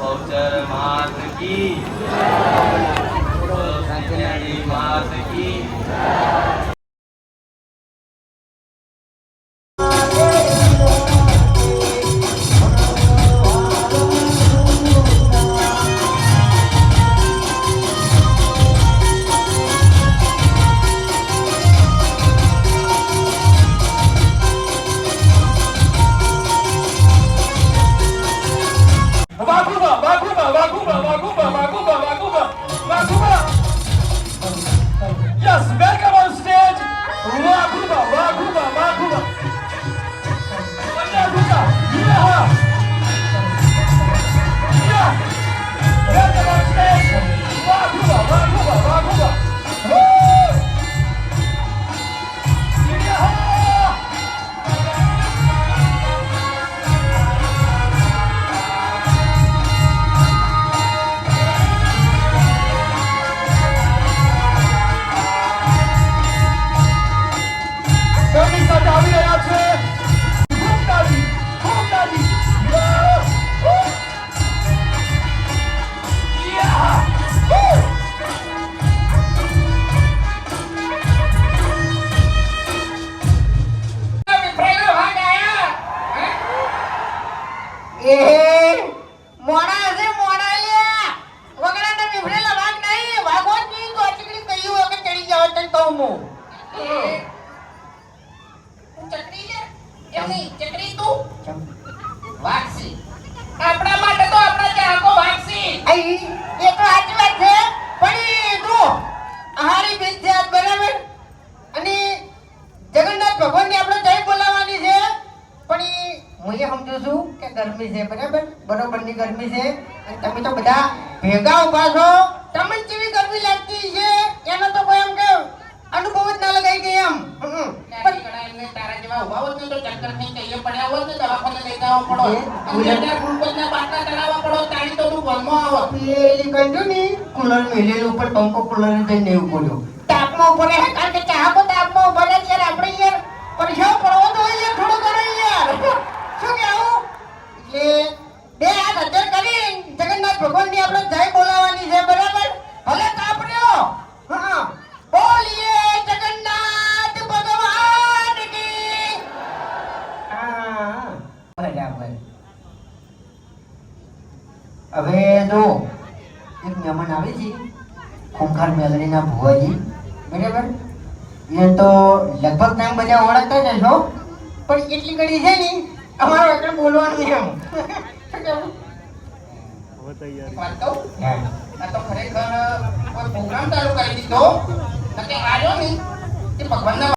બહુચર માત કી માત કી. એ મોડા છે મોડા લ્યા વગડાના વિભરેલા વાઘ નહીં. નહીં તો અચકડી કયું વગર ચડી જાવ તને કહું હું. તું ચકરી છે? એમ નહીં તું? વાગસી આપણા માટે તો આપણા ચાહકો વાગસી આઈ એ તો સાચી વાત છે. પણ જો હારી બેન છે બરાબર? અને જગન્નાથ ભગવાનને આપણે જય બોલાવવાની છે. પણ એ હું એ સમજુ છું ગરમી છે બરાબર? બરોબરની ગરમી છે. અને તમે તો બધા ભેગા ઊભા છો. તમને કેવી ગરમી લાગતી છે? એનો તો કોઈ એમ કે અનુભવ જ ના લગાઈ ગઈ એમ. તારી કડા જેવા ઊભા હોત ને તો ચક્કર થઈ કહીએ પડ્યા હોત ને દવાખાને લઈ જવા પડો. અને ગ્લુકોઝના બાટલા ચડાવવા પડો તારી તો તું વનમાં આવો. પેલી કંજુ ની કુલર મેલેલું ઉપર પંખો કુલર જઈને એવું બોલ્યો. તાપમાં ઉપર કારણ કે ચાહકો તાપમાં ઊભો રહે ત્યારે આપણે યાર પરેશાન પડવો તો હોય યાર થોડું ઘણું યાર શું કહેવું એટલે બે હાથ હજાર કરી જગન્નાથ ભગવાનની આપણે જય બોલાવવાની છે બરાબર ભલે તાપ રહ્યો હા બોલીએ જગન્નાથ ભગવાન કી હા બરાબર હવે જો એક મહેમાન આવે છે ખૂંખાર મેલડીના બરાબર? એ તો લગભગ નામ બધા ઓળખતા જ હશો. પણ એટલી ઘડી છે ને અમારો એટલે બોલવાનું એમ. પ્રોગ્રામ ચાલુ કરી દીધો. આવ્યો ને એ ભગવાનના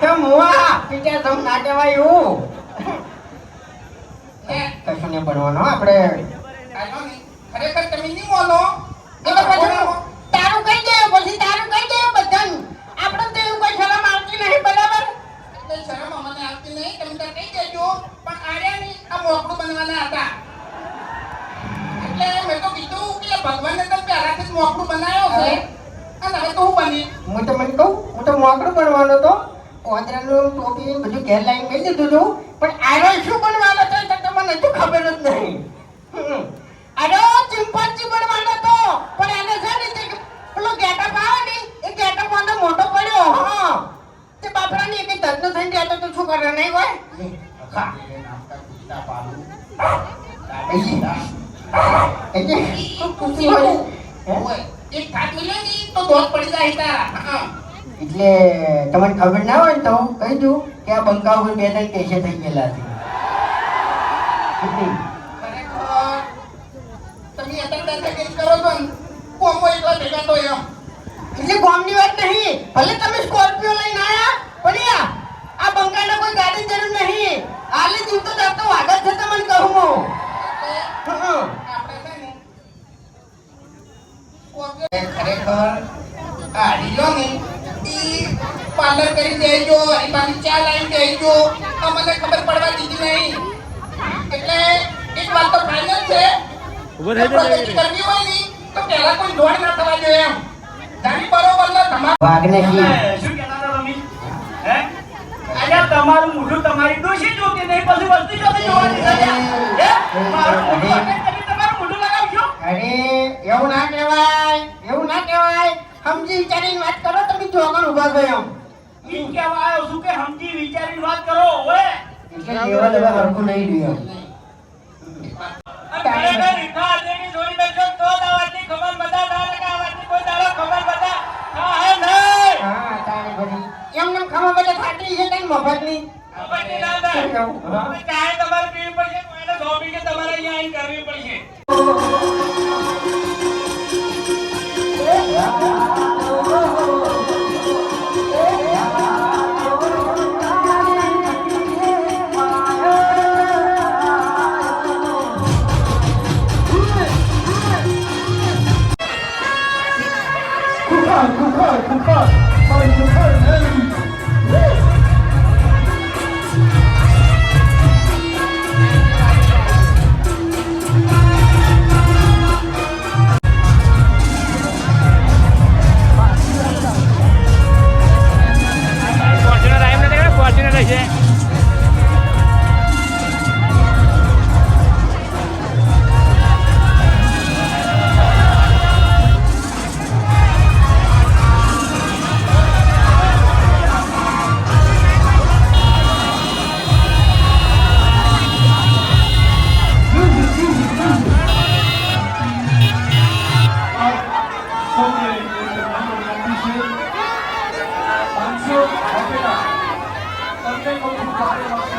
તો મુવા પીટા તમ ના કહેવાય એવું. કશું નહીં બનવાનું આપણે. ખરેખર તમે નહીં બોલો એ તો પછી તારું કહી દે પછી તારું કહી દે બધાને આપણે તો એવું કોઈ શરમ આવતી નહીં બરાબર એટલે શરમ અમને આવતી નહીં તમે તો કહી દેજો પણ આર્યા નહીં આ મોકળું બનવાના હતા એટલે મેં તો કીધું કે ભગવાને તો પહેલાથી જ મોકળું બનાવ્યો છે અને હવે તો હું બની હું તો મને કહું હું તો મોકળું બનવાનો તો ઓદરાનું ટોપી ને બધું ઘેર લાવીને કહી દીધું હતું પણ આરો શું બનવાનો તો એ તો મને હજુ ખબર જ નહીં હમ. આરો ચિંપાંજી બનવાનો તો પણ એને છે ને તે પેલો ગેટઅપ આવે ને એ ગેટઅપ મને મોટો પડ્યો હા તે બાપરાની એક ધંધો થઈને જતો તો શું કરે નહીં હોય હા એટલે શું ખુશી હોય હે? ઓય, એક થાક મિલ્યો ને તો દોત પડી જાય તારા હા. એટલે તમને ખબર ના હોય તો કહી દઉં કે આ બંકા ઉપર બે ત્રણ કેસે થઈ ગયેલા છે. એટલે ગામની વાત નહીં ભલે તમે સ્કોર્પિયો લઈને આયા પણ આ બંકાના કોઈ ગાડી જરૂર નહીં. આલે જીવતો જાતો વાગત છે તમને કહું ખરેખર આ રીલો ને ઈ દેજો તમને ખબર પડવા દીધી નહીં એટલે એક વાત તો ફાઇનલ છે તો પહેલા કોઈ દોડ ના થવા જોઈએ એમ જાણી બરોબર ને તમે તમારું મૂઢું તમારી ડોશી જોતી નહીં પછી વસ્તુ જોતે જોવાની હે? મારું મૂઢું અરે એવું ના કહેવાય એવું ના કહેવાય. સમજી વિચારીને વાત કરો તમે જોગણ ઊભા થયો ઈ કહેવા આવ્યો છું કે સમજી વિચારીને વાત કરો ઓએ એટલે લેવા દેવા હરખું નહીં રહ્યો બધી નામ ખબર પડે ખાતરી છે કઈ મફતની? ખબરની ના થાય. ચાય તમારે પીવી પડશે કોઈને કે તમારે અહીંયા આવીને કરવી પડશે? না সরকারি কর্মী পারে মাত্র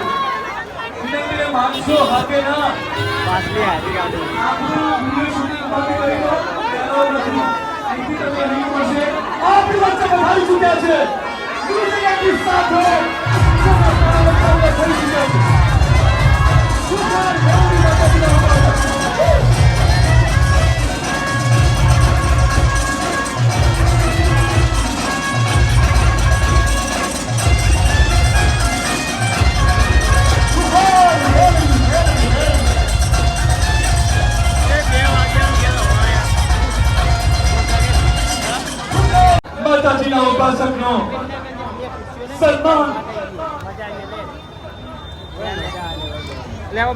ধীরে ধীরে মাংস হাতে না পাতলে হাতে গাড়ি আমরা ভিডিও শুটিং করতে পারি না কেন রাখি আইপিটা তো নিয়ে বসে আপনি বাচ্চা ভারী ছুটে আছে নিজে একটি সাথ হয়ে সুপার গাউরি বাচ্চা দিলাম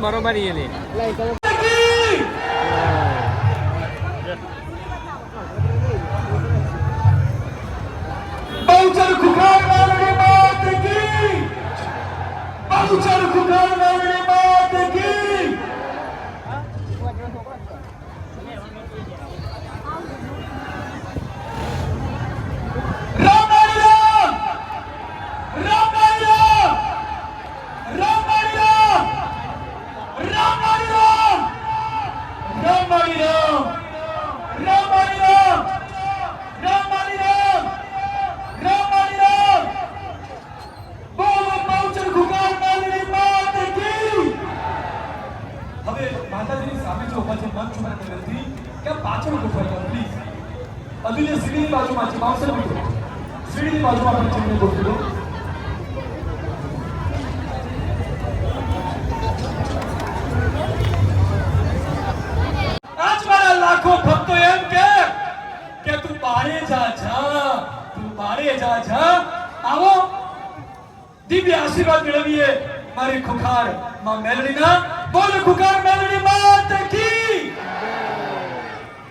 બરોબર એ નહીં બહુચર ખુખાર વાળની માત કી બહુચર ખુખાર વાળની માત કી લાખો ભક્તો એમ કે કે તું બારે જા જા, તું બારે જા જા. આવો, દિવ્ય આશીર્વાદ મેળવીએ મારી ખુખારમાં મેલડીના. બોલ ખુખાર મેલડી, માત કી.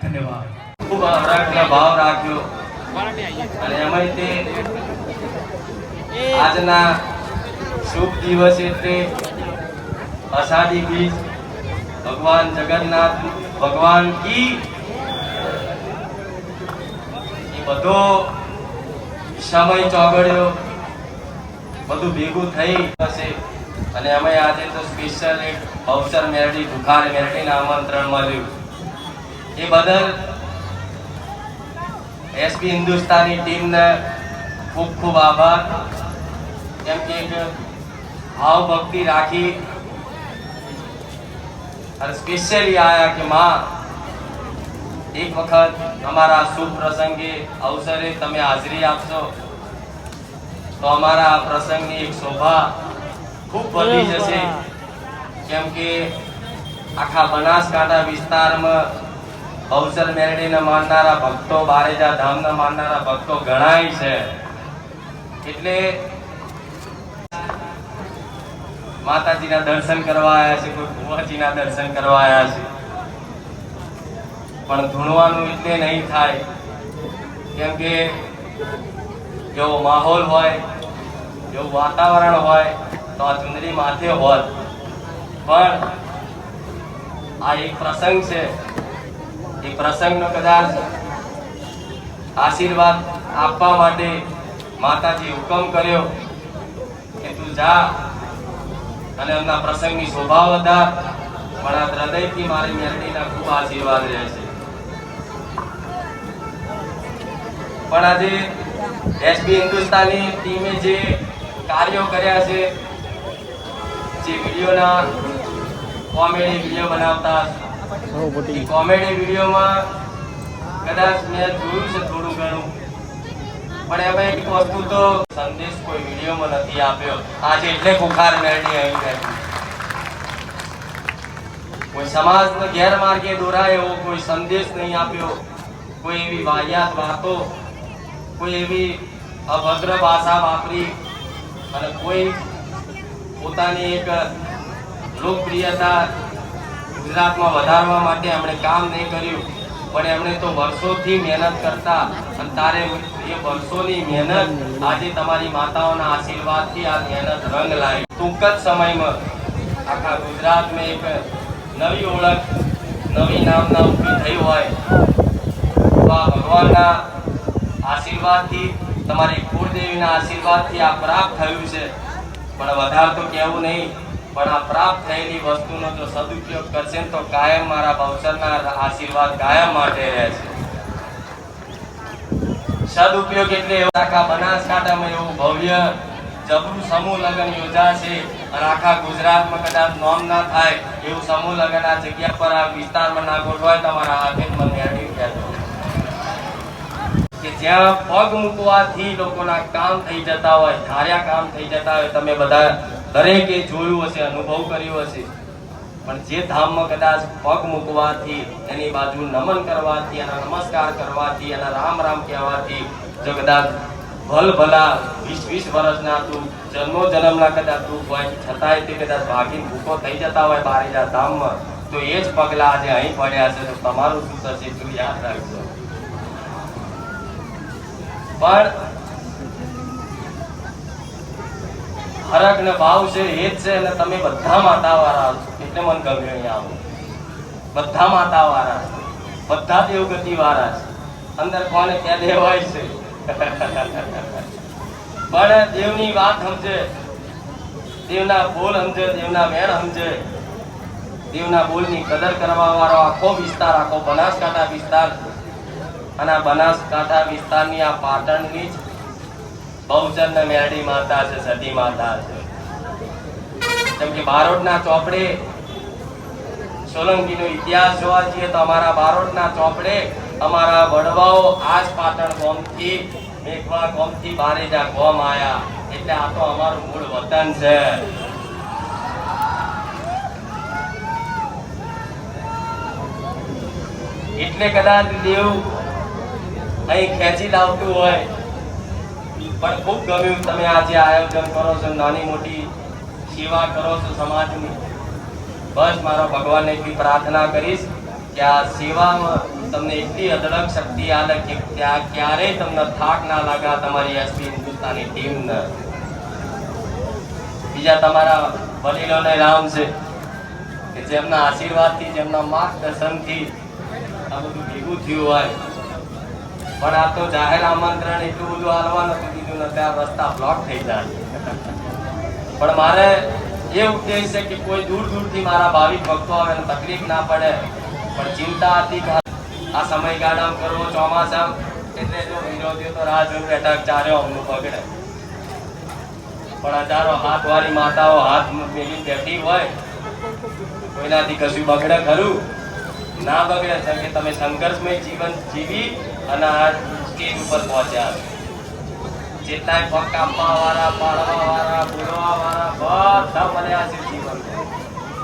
ધન્યવાદ. ખૂબ આરાધના ભાવ રાખ્યો અને એમાંય તે આજના શુભ દિવસ એટલે અષાઢી બીજ ભગવાન જગન્નાથ ભગવાન કી? એ બધો સમય ચોગડ્યો. બધું ભેગું થઈ હશે અને અમે આજે તો સ્પેશિયલ એક અવસર મેળવી, ભુખાર મેળવીને આમંત્રણ મળ્યું. એ બદલ એસપી હિન્દુસ્તાની ટીમને ખૂબ ખૂબ આભાર. કેમ કે ભાવ ભક્તિ રાખી અને સ્પેશિયલી આયા કે માં એક વખત અમારા શુભ પ્રસંગે અવસરે તમે હાજરી આપશો તો અમારા આ પ્રસંગની એક શોભા ખૂબ વધી જશે કેમ કે આખા બનાસકાંઠા વિસ્તારમાં અવસર મેળવીને માનનારા ભક્તો બારેજા ધામને માનનારા ભક્તો ઘણાય છે એટલે માતાજીના દર્શન કરવા આવ્યા છે, કોઈ ભુવાજીના દર્શન કરવા આવ્યા છે. પણ ધૂણવાનું એટલે નહીં થાય. કેમ કે જેવો માહોલ હોય જેવું વાતાવરણ હોય, તો આ ચુંદડી માથે હોત. પણ આ એક પ્રસંગ છે. એ પ્રસંગનો કદાચ આશીર્વાદ આપવા માટે માતાજી હુકમ કર્યો કે તું જા અને એમના પ્રસંગની શોભા વધાર પણ આ હૃદયથી મારી મેરડીના ખૂબ આશીર્વાદ રહે છે. પણ આજે એસબી હિન્દુસ્તાની ટીમે જે કાર્યો કર્યા છે જે વિડીયોના કોમેડી વીડિયો બનાવતા કોમેડી વિડીયોમાં કદાચ મેં જોયું છે થોડું ઘણું. પણ હવે એક વસ્તુ તો સંદેશ કોઈ વિડીયોમાં નથી આપ્યો. આજે એટલે કુખાર મેળવી અહીં બેઠી કોઈ સમાજને ગેરમાર્ગે દોરાય એવો કોઈ સંદેશ નહીં આપ્યો, કોઈ એવી વાહિયાત વાતો, કોઈ એવી અભદ્ર ભાષા વાપરી અને કોઈ પોતાની એક લોકપ્રિયતા ગુજરાતમાં વધારવા માટે એમણે કામ નહીં કર્યું. પણ એમણે તો વર્ષોથી મહેનત કરતા અને તારે એ વર્ષોની મહેનત આજે તમારી માતાઓના આશીર્વાદથી આ મહેનત રંગ લાવી. ટૂંક જ સમયમાં આખા ગુજરાતમાં એક નવી ઓળખ, નવી નામના ઊભી થઈ હોય, તો આ ભગવાનના આશીર્વાદથી, તમારી કુળદેવીના આશીર્વાદથી આ પ્રાપ્ત થયું છે. પણ વધારે તો કહેવું નહીં. પણ આ પ્રાપ્ત થયેલી વસ્તુનો જો સદુપયોગ કરશે તો કાયમ મારા ભવસરના આશીર્વાદ કાયમ માટે રહે સદુપયોગ એટલે આખા બનાસકાંઠામાં એવું ભવ્ય જબરું સમૂહ લગ્ન યોજાશે અને આખા ગુજરાતમાં કદાચ નોમ ના થાય એવું સમૂહ લગ્ન આ જગ્યા પર, આ વિસ્તારમાં ના ગોઠવાય તમારા હાથે મને કહેતો કે જ્યાં પગ મૂકવાથી લોકોના કામ થઈ જતા હોય, ધાર્યા કામ થઈ જતા હોય, તમે બધા દરેકે જોયું હશે, અનુભવ કર્યો હશે. પણ જે ધામમાં કદાચ પગ મૂકવાથી, એની બાજુ નમન કરવાથી, એના નમસ્કાર કરવાથી, એના રામ રામ કહેવાથી જો કદાચ ભલ ભલા વીસ વીસ વર્ષના તું, જન્મો જન્મના કદાચ દુઃખ હોય, છતાંય તે કદાચ ભાગીને ભૂખો થઈ જતા હોય બારીજા ધામમાં, તો એ જ પગલાં આજે અહીં પડ્યા છે તો તમારું શું થશે તું યાદ રાખજો. પણ હરક ને ભાવ છે જ છે અને તમે બધા માતા વાળા છો. એટલે મને ગમ્યું અહીંયા આવું. બધા માતા વાળા છે. બધા દેવગતિ વાળા છે. અંદર કોને ક્યાં દેવાય છે? પણ દેવની વાત સમજે. દેવના બોલ સમજે, દેવના મેળ સમજે. દેવના બોલની કદર કરવા વાળો આખો વિસ્તાર, આખો બનાસકાંઠા વિસ્તાર અને આ બનાસકાંઠા વિસ્તારની આ પાટણની જ બહુચર ને માતા છે, સતી માતા છે. જેમ કે બારોટના ચોપડે સોલંકીનો ઇતિહાસ જોવા જઈએ તો અમારા બારોટના ચોપડે અમારા વડવાઓ આજ પાટણ ગોમથી, મેઘવા ગામથી બારેજા ગોમ આયા. એટલે આ તો અમારું મૂળ વતન છે. એટલે કદાચ દેવ અહીં ખેંચી લાવતું હોય પણ ખૂબ ગમ્યું તમે આ જે આયોજન કરો છો, નાની મોટી સેવા કરો છો સમાજની. બસ મારો ભગવાનને એટલી પ્રાર્થના કરીશ કે આ સેવામાં તમને એટલી અદળક શક્તિ આલે કે ત્યાં ક્યારેય તમને થાક ના લાગે તમારી એસપી હિન્દુસ્તાની ટીમને બીજા તમારા વડીલોને રામ છે, કે જેમના આશીર્વાદથી, જેમના માર્ગદર્શનથી આ બધું ભેગું થયું હોય. પણ આ તો જાહેર આમંત્રણ એટલું બધું હાલવા નથી દીધું નથી આ રસ્તા બ્લોક થઈ જાય. પણ મારે એ ઉદ્દેશ છે કે કોઈ દૂર દૂરથી મારા ભાવિક ભક્તો આવે ને તકલીફ ના પડે, પણ ચિંતા હતી આ સમયગાળામાં કરવો ચોમાસા, એટલે જો વિરોધીઓ તો રાહ જોઈ બેઠા ચારે અમનું બગડે પણ હજારો હાથ વાળી માતાઓ હાથ મેલી બેઠી હોય, કોઈનાથી કશું બગડે ખરું? ના બગડે છે કે તમે સંઘર્ષમય જીવન જીવી અને આ સ્ટેજ ઉપર પહોંચ્યા. જેટલાય પગ કાપવા વાળા પાડવા વાળા બોલવા વાળા બધા મળ્યા છે જીવન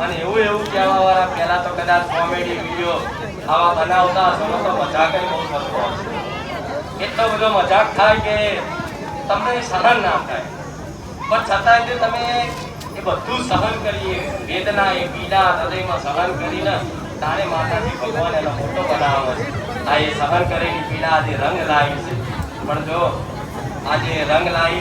અને એવું એવું કહેવા વાળા પહેલા તો કદાચ કોમેડી, વીડિયો આવા બનાવતા હશો તો મજાક બહુ થતો એટલો બધો મજાક થાય કે તમને સહન ના થાય. પણ છતાંય તે તમે એ બધું સહન કરીએ, વેદના એ પીડા હૃદયમાં સહન કરીને તારે માતાજી ભગવાન એનો મોટો બનાવે છે આ એ સહન કરેલી પીડા આજે રંગ લાવી છે. પણ જો આજે રંગ લાવી